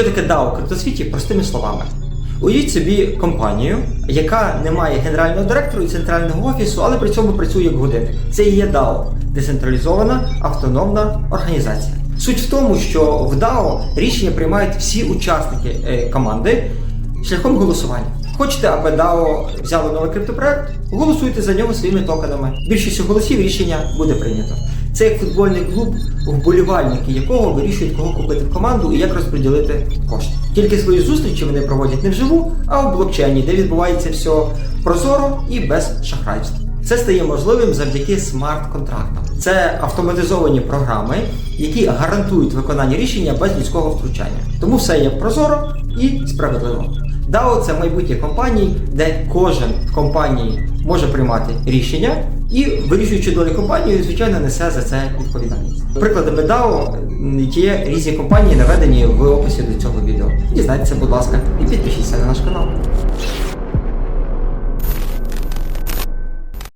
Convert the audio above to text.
Що таке DAO в криптосвіті? Простими словами. Уявіть собі компанію, яка не має генерального директора і центрального офісу, але при цьому працює як годинник. Це і є DAO – децентралізована автономна організація. Суть в тому, що в DAO рішення приймають всі учасники е, команди шляхом голосування. Хочете, аби DAO взяло новий криптопроект? Голосуйте за нього своїми токенами. Більшістю голосів рішення буде прийнято. Це як футбольний клуб, вболівальники якого вирішують, кого купити в команду і як розподілити кошти. Тільки свої зустрічі вони проводять не вживу, а в блокчейні, де відбувається все прозоро і без шахрайства. Це стає можливим завдяки смарт-контрактам. Це автоматизовані програми, які гарантують виконання рішення без людського втручання. Тому все є прозоро і справедливо. DAO – це майбутнє компаній, де кожен в компанії може приймати рішення і, вирішуючи долю компанії, звичайно, несе за це відповідальність. Прикладами DAO є різні компанії, наведені в описі до цього відео. Дізнайтеся, будь ласка, і підпишіться на наш канал.